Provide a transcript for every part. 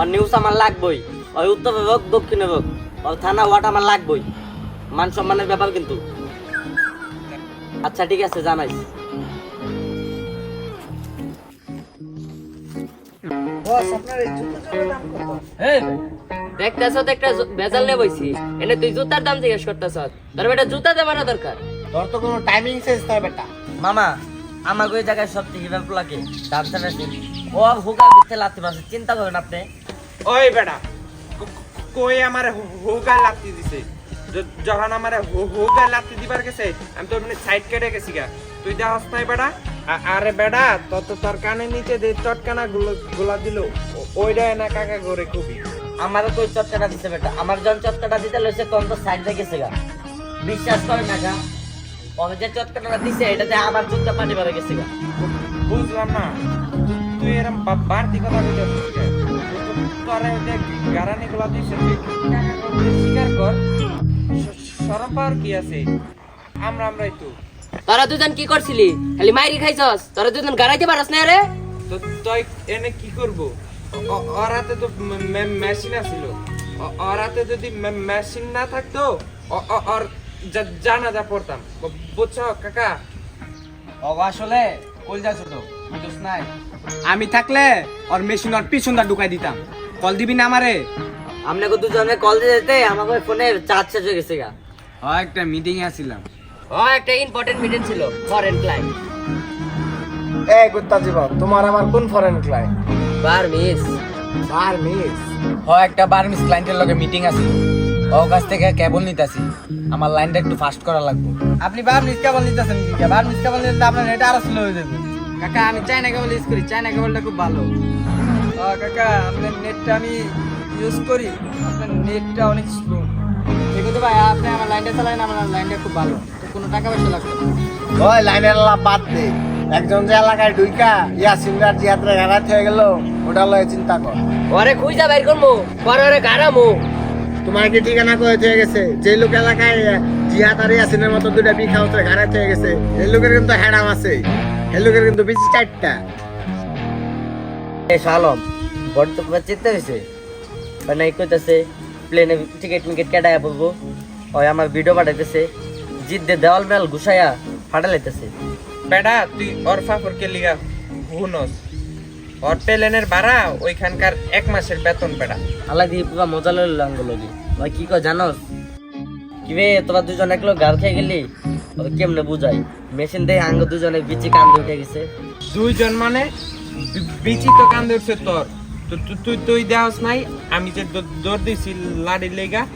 আর news আমার লাগবই ওই উত্তর বিভাগ দক্ষিণ বিভাগ ওই থানা ওয়াট আমার লাগবই। মান সম্মানের ব্যাপার কিন্তু। আচ্ছা ঠিক আছে জানাইস দেখতেছ তো একটা ভেজাল নিয়ে বইছি। এনে তুই জুতার দাম জিজ্ঞেস করতেছ। তোর বেটা জুতা দরকার। তোর তো কোনো টাইমিং বেটা। মামা আমাকে ওই জায়গায় সব থেকে লাগে ও হুকা মারছে চিন্তা করেন আপনি। ওই বেটা কই আমার হুগায় লাত্তি দিছে? যখন আমার হুগায় লাত্তি দিবার গেছে আমি তো মানে সাইড কেটে গেছি গা। তুই দেখাস নাই বেটা? আরে বেটা তো তো তোর কানের নিচে যে চটকানা গুলো গুলা দিল ওইটা না কাকা করে খুবই। আমারও তো চটকাটা দিছে বেটা। আমার যখন চটকাটা দিতে লইছে তখন তো সাইড গেছে গা। বিশ্বাস করে না গা ও যে চটকাটা দিছে এটাতে আমার চোখটা পানি বেড়ে গেছে গা। বুঝলাম না। তুই এরম বাড়তি কথা বলে যে করে স্বীকার কর। সরম পাওয়ার কি আছে? আমরা আমরাই তো। তোরা দুজন কি করছিলি? খালি মাইরি খাইছস? তোরা দুজন গাড়াইতে পারস না রে? তো তুই এনে কি করব? ও- তো মেশিন আছিল। ও- যদি মেশিন না থাকতো ও- ও- ওর জা- জানাজা পড়তাম। বুঝছ কাকা? অগ আসলে কল যাচ্ছ তো বুঝছ নাই? আমি থাকলে ওর মেশিন ওর পিছন দা ঢুকাই দিতাম। কল দিবি না আমারে? আপনাকে দুজনে কল দিয়ে দিতে আমাকে ওই ফোনে চার্জ শেষ হয়ে গেছে গা। ও একটা মিটিং এ আসছিলাম ও একটা ইম্পর্টেন্ট মিটিং ছিল ফরেন ক্লায়েন্ট এ গুত্তা জীবন তোমার আমার কোন ফরেন ক্লায়েন্ট বার মিস আর মিস ও একটা বার্মিস ক্লায়েন্টের লগে মিটিং আছে। ও কাছ থেকে কেবল নিতাছি। আমার লাইনটা একটু ফাস্ট করা লাগবে। আপনি বার্মিস কেবল নিতেছেন কি? বার্মিস কেবল নিতে আপনার নেট আরও স্লো হয়ে যাবে। কাকা আমি চাইনা কেবল ইউজ করি। চাইনা কেবলটা খুব ভালো। কাকা আপনার নেটটা আমি ইউজ করি। আপনার নেটটা অনেক স্লো ঠিক আছে ভাই আপনি আমার লাইনটা চালান আমার লাইনটা খুব ভালো। তো কোনো টাকা পয়সা লাগবে ওই লাইনের লাভ বাদ দে। একজন যে এলাকায় ঢুইকা ইয়া সিঙ্গার জিহাত্রে ঘাড়াত হয়ে গেল ওটা লয়ে চিন্তা কর। ওরে খুঁজা বাইর করব পরে ওরে গাড়ামো তোমার কি ঠিকানা কয়ে হয়ে গেছে? যে লোক এলাকায় জিহাদ আর ইয়াসিনের মতো দুটা বিখা হচ্ছে ঘাড়াত হয়ে গেছে এই লোকের কিন্তু হ্যাডাম আছে। এই লোকের কিন্তু বেশি চারটা। শালম বড় তো চিন্তা হয়েছে মানে কইতাছে প্লেনে টিকিট মিকেট কেটায় বলব। ওই আমার ভিডিও পাঠাইতেছে জিদ দে দেওয়াল মেল ঘুষাইয়া ফাটা লাইতেছে। বেটা তুই ওর ফাফরকে লিগা হুনস। ওর প্লেনের ভাড়া ওইখানকার এক মাসের বেতন বেটা। আল্লাহ দিয়ে পুরো মজা লইল লগে। ভাই কি কয় জানোস? কি বে তোরা দুজন একলো গাল খেয়ে গেলি? কেমনে বুঝাই? মেশিন দিয়ে আঙ্গ দুজনে বিচি কান উঠে গেছে। দুইজন মানে? বি- বিচি তো কান্দে উঠছে তোর। তো- তো- তুই তুই দেওয়াস নাই আমি যে দৌড় দিছি লাড়ির লেগা।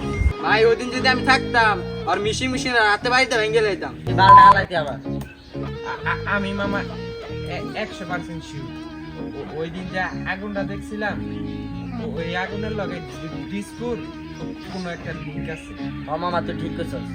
ভাই ওই দিন যদি আমি থাকতাম আর মিশি মিশি রাতে বাড়িতে ভেঙে লাইতাম। বালটা হালাইতে আবার। আ- আ- আমি মামা একশো পার্সেন্ট শিউ ওই দিন যে আগুনটা দেখছিলাম ওই আগুনের লগে ডিসকুর কোনো একটা লিঙ্ক আছে। মামা তুই ঠিক করছস।